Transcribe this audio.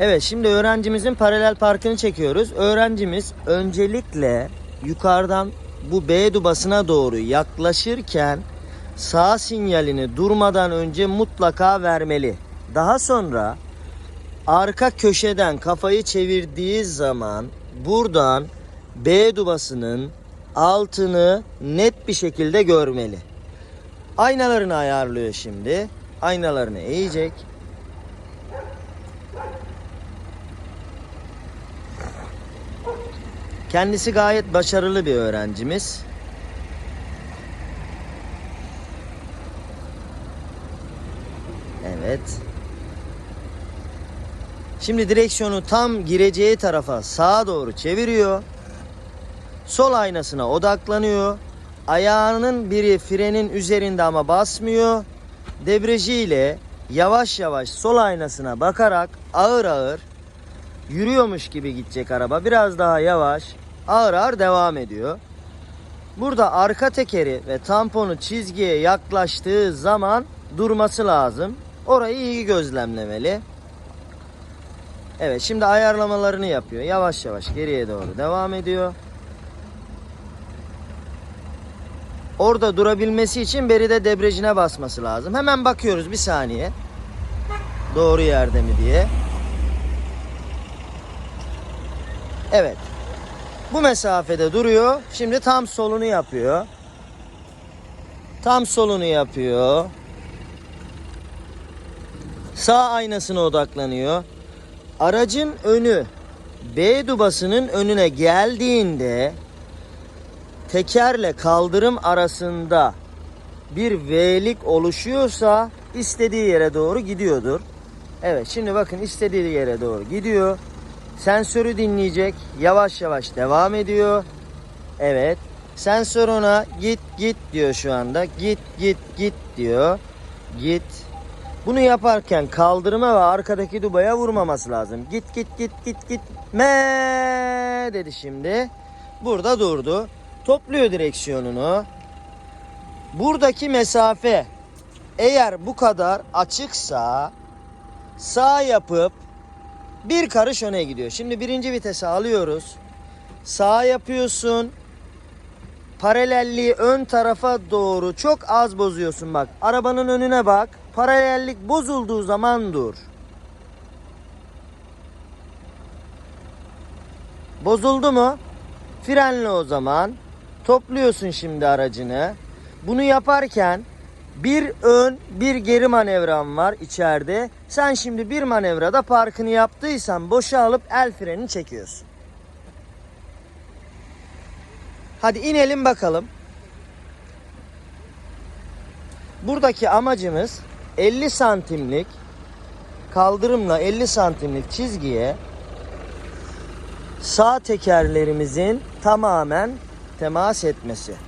Evet şimdi öğrencimizin paralel parkını çekiyoruz. Öğrencimiz öncelikle yukarıdan bu B dubasına doğru yaklaşırken sağ sinyalini durmadan önce mutlaka vermeli. Daha sonra arka köşeden kafayı çevirdiği zaman buradan B dubasının altını net bir şekilde görmeli. Aynalarını ayarlıyor şimdi. Aynalarını eğecek. Kendisi gayet başarılı bir öğrencimiz. Evet. Şimdi direksiyonu tam gireceği tarafa sağa doğru çeviriyor. Sol aynasına odaklanıyor. Ayağının biri frenin üzerinde ama basmıyor. Debriyajı ile yavaş yavaş sol aynasına bakarak ağır ağır yürüyormuş gibi gidecek araba. Biraz daha yavaş, ağır ağır devam ediyor. Burada arka tekeri ve tamponu çizgiye yaklaştığı zaman durması lazım. Orayı iyi gözlemlemeli. Evet şimdi ayarlamalarını yapıyor. Yavaş yavaş geriye doğru devam ediyor. Orada durabilmesi için beride debriyajına basması lazım. Hemen bakıyoruz bir saniye. Doğru yerde mi diye. Evet. Bu mesafede duruyor. Şimdi tam solunu yapıyor. Tam solunu yapıyor. Sağ aynasına odaklanıyor. Aracın önü B dubasının önüne geldiğinde tekerle kaldırım arasında bir V'lik oluşuyorsa istediği yere doğru gidiyordur. Evet şimdi bakın istediği yere doğru gidiyor. Sensörü dinleyecek. Yavaş yavaş devam ediyor. Evet. Sensör ona git git diyor şu anda. Git git git diyor. Git. Bunu yaparken kaldırıma ve arkadaki dubaya vurmaması lazım. Git git git git git. Me dedi şimdi. Burada durdu. Topluyor direksiyonunu. Buradaki mesafe eğer bu kadar açıksa sağ yapıp bir karış öne gidiyor. Şimdi birinci vitese alıyoruz. Sağ yapıyorsun. Paralelliği ön tarafa doğru çok az bozuyorsun bak. Arabanın önüne bak. Paralellik bozulduğu zaman dur. Bozuldu mu? Frenle o zaman. Topluyorsun şimdi aracını. Bunu yaparken bir ön bir geri manevram var içeride. Sen şimdi bir manevrada parkını yaptıysan boşa alıp el frenini çekiyorsun. Hadi inelim bakalım. Buradaki amacımız 50 santimlik kaldırımla 50 santimlik çizgiye sağ tekerlerimizin tamamen temas etmesi.